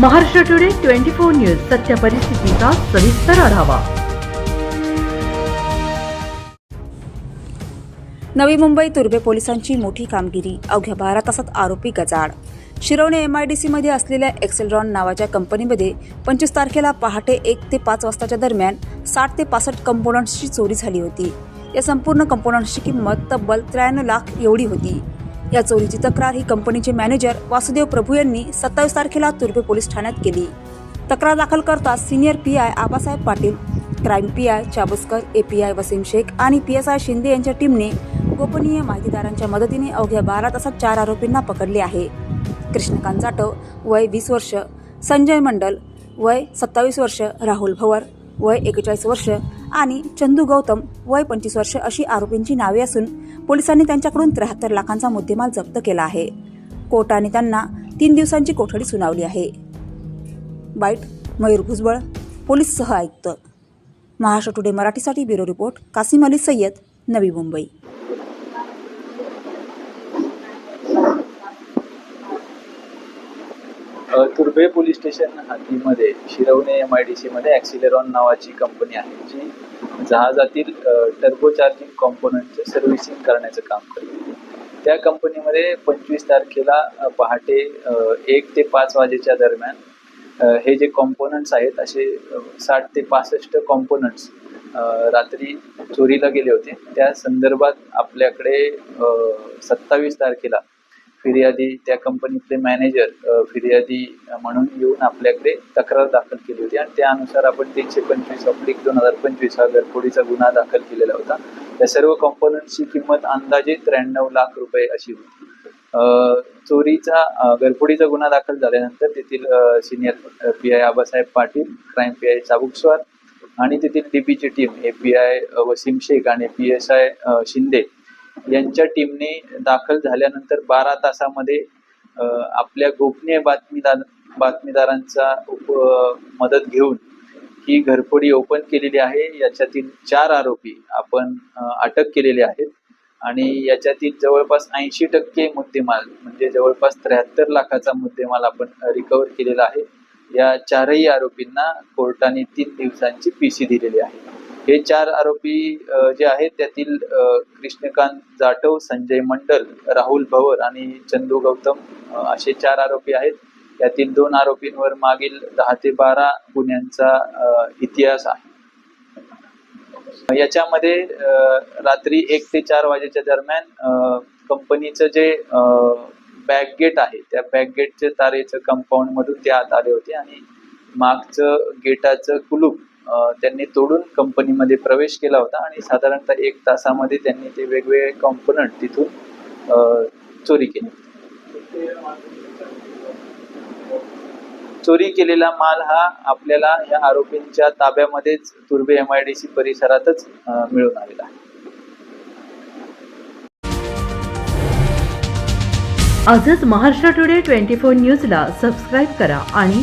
Maharashtra today twenty four news सत्य परिस्थितीचा सविस्तर आढावा. नवी मुंबई तुर्भे पोलिसांची मोठी कामगिरी अवघ्या बारा तासात आरोपी गजाड शिरवणे एम आय डी सीमध्ये असलेल्या एक्सेलरॉन नावाच्या कंपनीमध्ये पंचवीस तारखेला पहाटे एक ते पाच वाजताच्या दरम्यान साठ ते पासष्ट कंपोनंट्सची चोरी झाली होती. या संपूर्ण कंपोनंट्सची किंमत तब्बल त्र्याण्णव लाख एवढी होती. या चोरीची तक्रार ही कंपनीचे मॅनेजर वासुदेव प्रभू यांनी सत्तावीस तारखेला तुर्भे पोलीस ठाण्यात केली. तक्रार दाखल करताच senior P I Abasaheb Patil crime P I Chabuskar A P I Wasim Shaikh आणि पी एस आय शिंदे यांच्या टीमने गोपनीय माहितीदारांच्या मदतीने अवघ्या बारा तासात चार आरोपींना पकडले आहे. कृष्णकांत जाटव वय वीस वर्ष संजय मंडल वय सत्तावीस वर्ष राहुल भवर वय एकेचाळीस वर्ष आणि चंदू गौतम वय पंचवीस वर्ष अशी आरोपींची नावे असून पोलिसांनी त्यांच्याकडून त्र्याहत्तर लाखांचा मुद्देमाल जप्त केला आहे. कोर्टाने त्यांना तीन दिवसांची कोठडी सुनावली आहे. बाईट मयूर भुजबळ पोलीस सह आयुक्त. महाराष्ट्र टुडे मराठीसाठी bureau report Kasim Ali Sayyad Navi Mumbai. Turbhe police station हद्दीमध्ये Shirvane M I D सीमध्ये ॲक्सिलेरॉन नावाची कंपनी आहे जी जहाजातील टर्बो चार्जिंग कॉम्पोनंटचं सर्व्हिसिंग करण्याचं काम करते. त्या कंपनीमध्ये पंचवीस तारखेला पहाटे एक ते पाच वाजेच्या दरम्यान हे जे कॉम्पोनंट्स आहेत असे साठ ते पासष्ट कॉम्पोनंट्स रात्री चोरीला गेले होते. त्या संदर्भात आपल्याकडे सत्तावीस तारखेला फिर्यादी त्या कंपनीतले मॅनेजर फिर्यादी म्हणून येऊन आपल्याकडे तक्रार दाखल केली होती. आणि त्यानुसार आपण तीनशे पंचवीस अब्लिक दोन हजार पंचवीस हा घरफोडीचा गुन्हा दाखल केलेला होता त्या सर्व कॉम्पोनंटची किंमत अंदाजे त्र्याण्णव लाख रुपये अशी होती. चोरीचा घरफोडीचा गुन्हा दाखल झाल्यानंतर तेथील senior P I Abasaheb Patil crime P I Chabukswar आणि तेथील डीपीची team A P I Wasim Shaikh आणि पी एस आय शिंदे यांच्या टीमने दाखल झाल्यानंतर बारा तासामध्ये आपल्या गोपनीय बातमीदार बातमीदारांचा उप मदत घेऊन ही घरफोडी ओपन केलेली आहे. याच्यातील चार आरोपी आपण अटक केलेले आहेत. आणि याच्यातील जवळपास ऐंशी टक्के मुद्देमाल म्हणजे जवळपास त्र्याहत्तर लाखाचा मुद्देमाल आपण रिकवर केलेला आहे. या चारही आरोपींना कोर्टाने तीन दिवसांची पी सी दिलेली आहे. हे चार आरोपी जे आहेत त्यातील कृष्णकांत जाटव संजय मंडल राहुल भवर आणि चंदू गौतम असे चार आरोपी आहेत. यातील दोन आरोपींवर मागील दहा ते बारा गुन्ह्यांचा इतिहास आहे. याच्यामध्ये रात्री एक ते चार वाजेच्या दरम्यान कंपनीचं जे बॅक गेट आहे त्या बॅक गेटच्या तारेचं कंपाऊंड मधून ते आत आले होते आणि मागचं गेटाचं कुलूप त्यांनी तोडून कंपनीमध्ये प्रवेश केला होता आणि साधारणतः एक तासामध्ये त्यांनी ते वेगवेगळे कॉम्पोनंट तिथून चोरी केली. चोरी केलेला माल हा आपल्याला या आरोपींच्या ताब्यामध्येच तुर्बे एम आय डी सी परिसरातच मिळून आलेला आहे. आजच महाराष्ट्र टुडे ट्वेंटी फोर न्यूजला सबस्क्राईब करा आणि